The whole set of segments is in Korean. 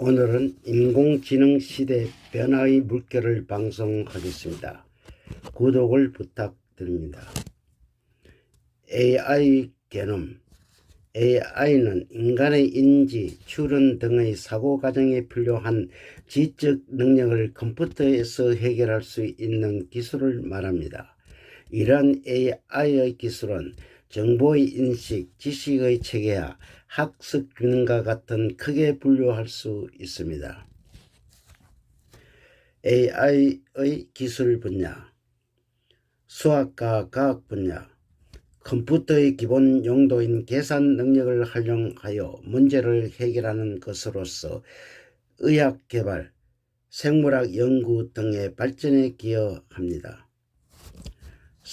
오늘은 인공지능 시대 변화의 물결을 방송하겠습니다. 구독을 부탁드립니다. AI 개념 AI는 인간의 인지, 추론 등의 사고 과정에 필요한 지적 능력을 컴퓨터에서 해결할 수 있는 기술을 말합니다. 이러한 AI의 기술은 정보의 인식, 지식의 체계화, 학습 기능과 같은 크게 분류할 수 있습니다. AI의 기술 분야, 수학과 과학 분야, 컴퓨터의 기본 용도인 계산 능력을 활용하여 문제를 해결하는 것으로서 의학 개발, 생물학 연구 등의 발전에 기여합니다.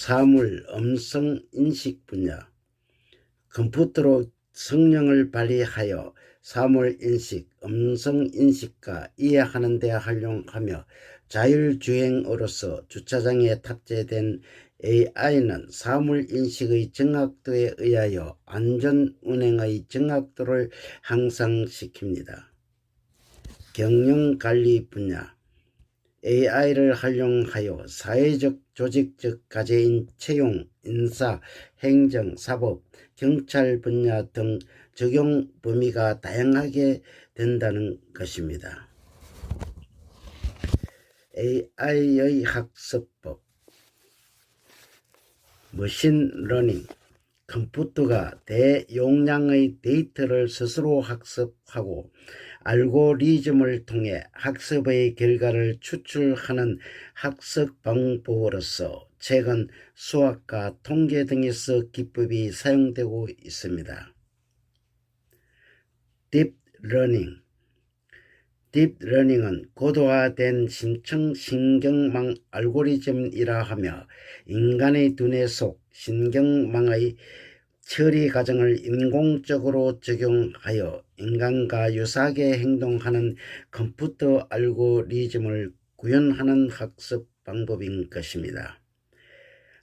사물, 음성 인식 분야, 컴퓨터로 성령을 발휘하여 사물 인식, 음성 인식과 이해하는 데 활용하며 자율주행으로서 주차장에 탑재된 AI는 사물 인식의 정확도에 의하여 안전 운행의 정확도를 향상시킵니다. 경영 관리 분야 AI를 활용하여 사회적 조직적 과제인 채용, 인사, 행정, 사법, 경찰 분야 등 적용 범위가 다양하게 된다는 것입니다. AI의 학습법 머신 러닝 컴퓨터가 대용량의 데이터를 스스로 학습하고 알고리즘을 통해 학습의 결과를 추출하는 학습 방법으로서 최근 수학과 통계 등에서 기법이 사용되고 있습니다. 딥러닝 딥러닝은 고도화된 심층 신경망 알고리즘이라 하며 인간의 두뇌 속 신경망의 처리 과정을 인공적으로 적용하여 인간과 유사하게 행동하는 컴퓨터 알고리즘을 구현하는 학습 방법인 것입니다.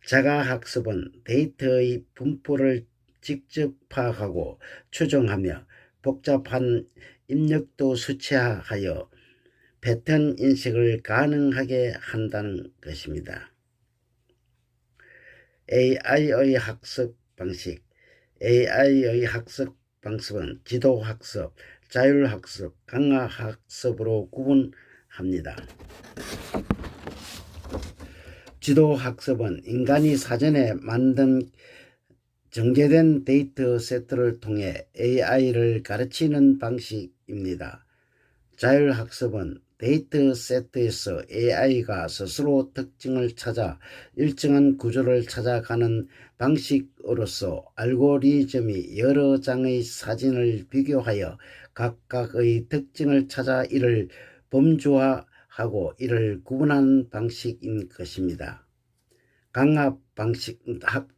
자가학습은 데이터의 분포를 직접 파악하고 추정하며 복잡한 입력도 수치하여 패턴 인식을 가능하게 한다는 것입니다. AI의 학습 방식 AI의 학습 방식은 지도학습, 자율학습, 강화학습으로 구분합니다. 지도학습은 인간이 사전에 만든 정제된 데이터 세트를 통해 AI를 가르치는 방식입니다. 자율학습은 데이터 세트에서 AI가 스스로 특징을 찾아 일정한 구조를 찾아가는 방식으로서 알고리즘이 여러 장의 사진을 비교하여 각각의 특징을 찾아 이를 범주화하고 이를 구분하는 방식인 것입니다. 강압 방식,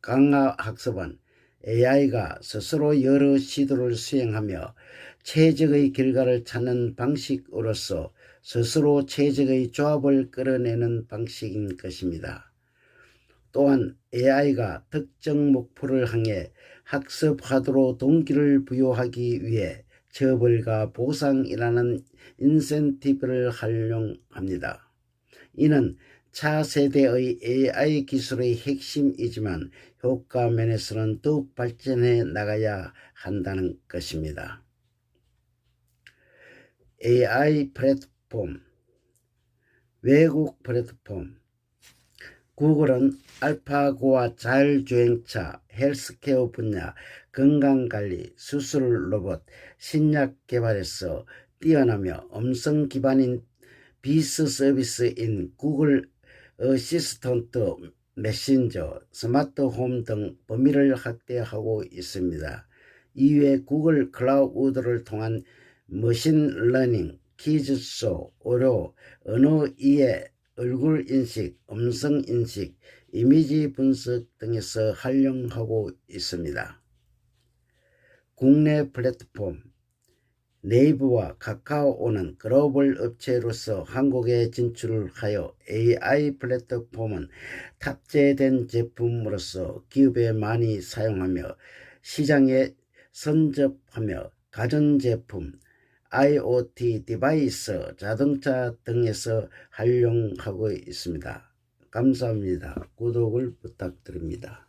강화 학습은 AI가 스스로 여러 시도를 수행하며 최적의 결과를 찾는 방식으로서 스스로 최적의 조합을 끌어내는 방식인 것입니다. 또한 AI가 특정 목표를 향해 학습하도록 동기를 부여하기 위해 처벌과 보상이라는 인센티브를 활용합니다. 이는 차세대의 AI 기술의 핵심이지만 효과 면에서는 더욱 발전해 나가야 한다는 것입니다. AI 플랫폼 외국 플랫폼 구글은 알파고와 자율주행차, 헬스케어 분야, 건강관리, 수술 로봇, 신약 개발에서 뛰어나며 음성 기반인 비스 서비스인 구글 어시스턴트, 메신저, 스마트홈 등 범위를 확대하고 있습니다. 이외 구글 클라우드를 통한 머신 러닝, 퀴즈쇼, 오류, 언어 이해, 얼굴 인식, 음성 인식, 이미지 분석 등에서 활용하고 있습니다. 국내 플랫폼 네이버와 카카오는 글로벌 업체로서 한국에 진출하여 AI 플랫폼은 탑재된 제품으로서 기업에 많이 사용하며 시장에 선접하며 가전제품, IoT 디바이스, 자동차 등에서 활용하고 있습니다. 감사합니다. 구독을 부탁드립니다.